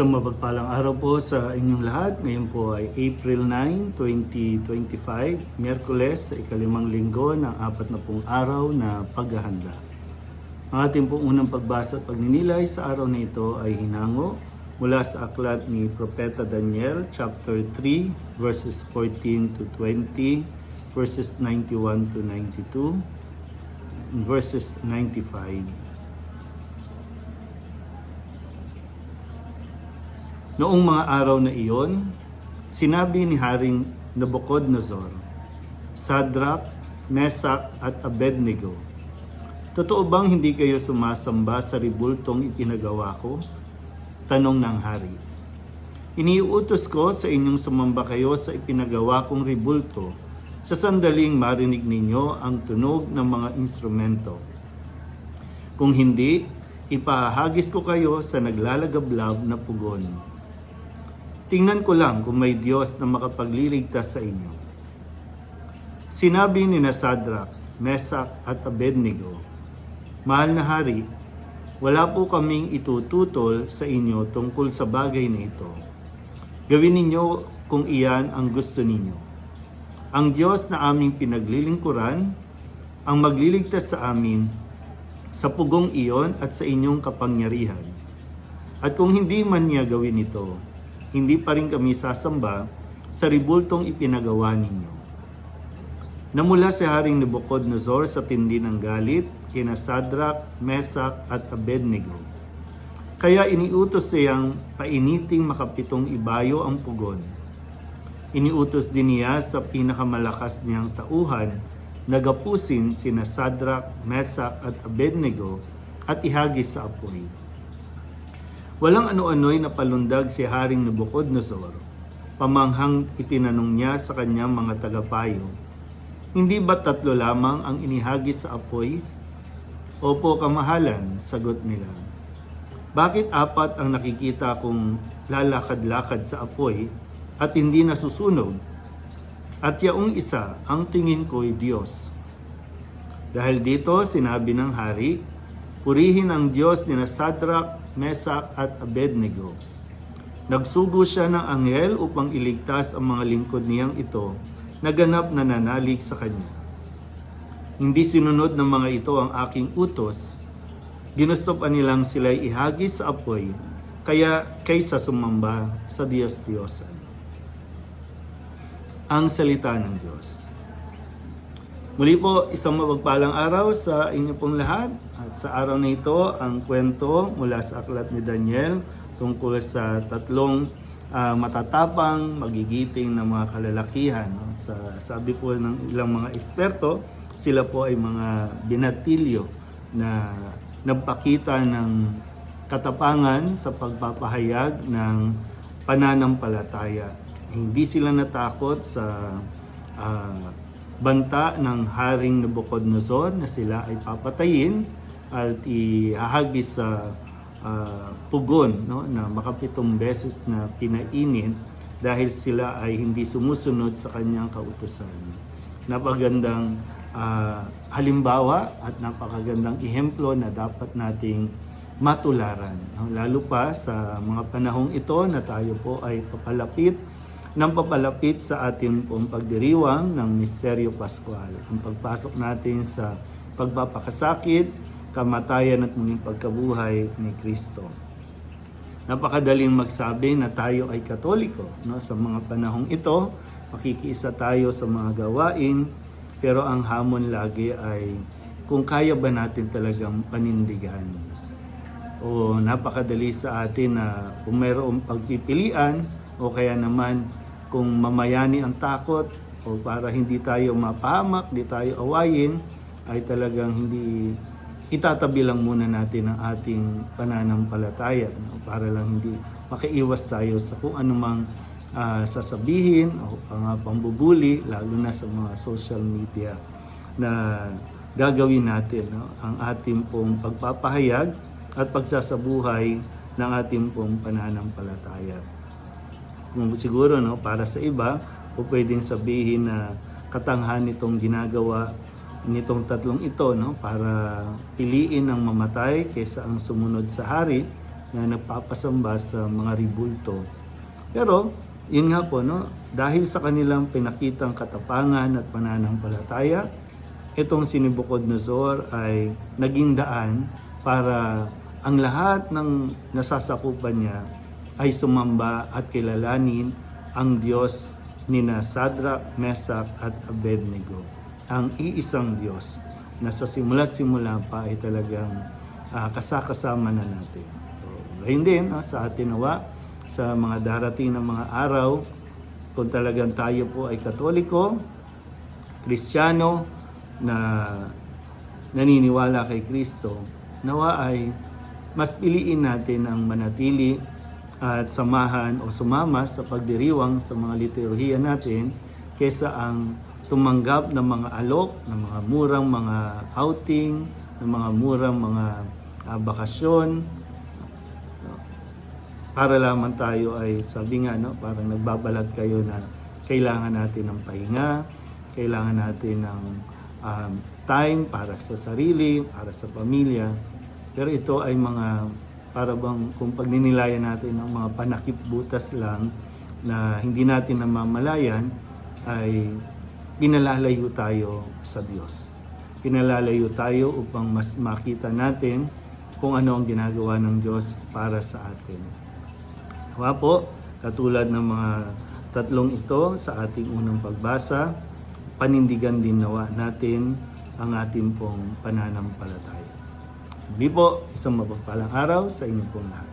Isang mapagpalang araw po sa inyong lahat. Ngayon po ay April 9, 2025, Miyerkules ikalimang linggo ng apat na pong araw na paghahanda. Ang ating pong unang pagbasa at pagninilay sa araw na ito ay hinango mula sa aklat ni Propeta Daniel, chapter 3, verses 14 to 20, verses 91 to 92, and verses 95. Noong mga araw na iyon, sinabi ni Haring Nabucodonosor, Sadrach, Mesach at Abednego, Totoo bang hindi kayo sumasamba sa ribultong ipinagawa ko? Tanong ng hari. Iniuutos ko sa inyong sumamba kayo sa ipinagawa kong ribulto sa sandaling marinig ninyo ang tunog ng mga instrumento. Kung hindi, ipahagis ko kayo sa naglalagablab na pugon. Tingnan ko lang kung may Diyos na makapagliligtas sa inyo. Sinabi ni na Sadrach, Mesach at Abednego, Mahal na hari, wala po kaming itututol sa inyo tungkol sa bagay na ito. Gawin ninyo kung iyan ang gusto ninyo. Ang Diyos na aming pinaglilingkuran, ang magliligtas sa amin sa pugong iyon at sa inyong kapangyarihan. At kung hindi man niya gawin ito, hindi pa rin kami sasamba sa ribultong ipinagawa ninyo. Namula si Haring Nebuchadnezzar sa tindi ng galit kina Sadrach, Mesach at Abednego. Kaya iniutos siyang painiting makapitong ibayo ang pugon. Iniutos din niya sa pinakamalakas niyang tauhan na gapusin sina Sadrach, Mesach at Abednego at ihagis sa apoy. Walang ano-ano'y napalundag si Haring Nabucodonosor. Pamanghang itinanong niya sa kanyang mga tagapayo, Hindi ba tatlo lamang ang inihagis sa apoy? Opo, kamahalan, sagot nila. Bakit apat ang nakikita kong lalakad-lakad sa apoy at hindi nasusunog? At yaong isa, ang tingin ko'y Diyos. Dahil dito, sinabi ng hari, Purihin ang Diyos ni Sadrach, Mesach at Abednego. Nagsugo siya ng anghel upang iligtas ang mga lingkod niyang ito na ganap na nanalig sa kanya. Hindi sinunod ng mga ito ang aking utos, ginusto pa nilang sila'y ihagis sa apoy, kaya kaysa sumamba sa Diyos-Diyosan. Ang salita ng Diyos. Muli po, isang mapagpalang araw sa inyo pong lahat. At sa araw na ito, ang kwento mula sa aklat ni Daniel tungkol sa tatlong ah, matatapang, magigiting na mga kalalakihan. no? Sa, sabi po ng ilang mga eksperto, sila po ay mga binatilyo na nagpakita ng katapangan sa pagpapahayag ng pananampalataya. Hindi sila natakot sa ah, banta ng Haring Nabucodonosor na sila ay papatayin at ihahagis sa ah, pugon no, na makapitong beses na pinainit dahil sila ay hindi sumusunod sa kanyang kautusan. Napagandang ah, halimbawa at napakagandang ihemplo na dapat nating matularan. no? Lalo pa sa mga panahong ito na tayo po ay papalapit ng papalapit sa ating pong pagdiriwang ng Misteryo Pascual. Ang pagpasok natin sa pagpapakasakit, kamatayan at muling pagkabuhay ni Kristo. Napakadaling magsabi na tayo ay katoliko. No? Sa mga panahong ito, makikiisa tayo sa mga gawain, pero ang hamon lagi ay kung kaya ba natin talagang panindigan. O napakadali sa atin na kung mayroong pagpipilian o kaya naman kung mamayani ang takot o para hindi tayo mapahamak, di tayo awayin, ay talagang hindi itatabi lang muna natin ang ating pananampalataya no? para lang hindi makaiwas tayo sa kung anumang ah, sasabihin o mga pambubuli, lalo na sa mga social media na gagawin natin no? ang ating pong pagpapahayag at pagsasabuhay ng ating pong pananampalataya siguro no para sa iba o pwedeng sabihin na katanghan nitong ginagawa nitong tatlong ito no para piliin ang mamatay kaysa ang sumunod sa hari na nagpapasamba sa mga ribulto. Pero, yun nga po, no, dahil sa kanilang pinakitang katapangan at pananampalataya, itong sinibukod na Zor ay naging daan para ang lahat ng nasasakupan niya ay sumamba at kilalanin ang Diyos ni na Sadrach, Mesach at Abednego. Ang iisang Diyos na sa simula't simula pa ay talagang ah, kasakasama na natin. So, gayon din ah, sa atin nawa, sa mga darating na mga araw, kung talagang tayo po ay katoliko, kristyano, na naniniwala kay Kristo, nawa ay mas piliin natin ang manatili at samahan o sumama sa pagdiriwang sa mga liturhiya natin kesa ang tumanggap ng mga alok, ng mga murang mga outing, ng mga murang mga ah, bakasyon, para lamang tayo ay sabi nga no parang nagbabalad kayo na kailangan natin ng pahinga kailangan natin ng um, time para sa sarili para sa pamilya. Pero ito ay mga para bang kung pagninilayan natin ng mga panakip butas lang na hindi natin namamalayan ay pinalalayo tayo sa Diyos. Pinalalayo tayo upang mas makita natin kung ano ang ginagawa ng Diyos para sa atin. Nawa po, katulad ng mga tatlong ito sa ating unang pagbasa, panindigan din nawa natin ang ating pong pananampalataya. Muli po, isang mapagpalang araw sa inyong pong lahat.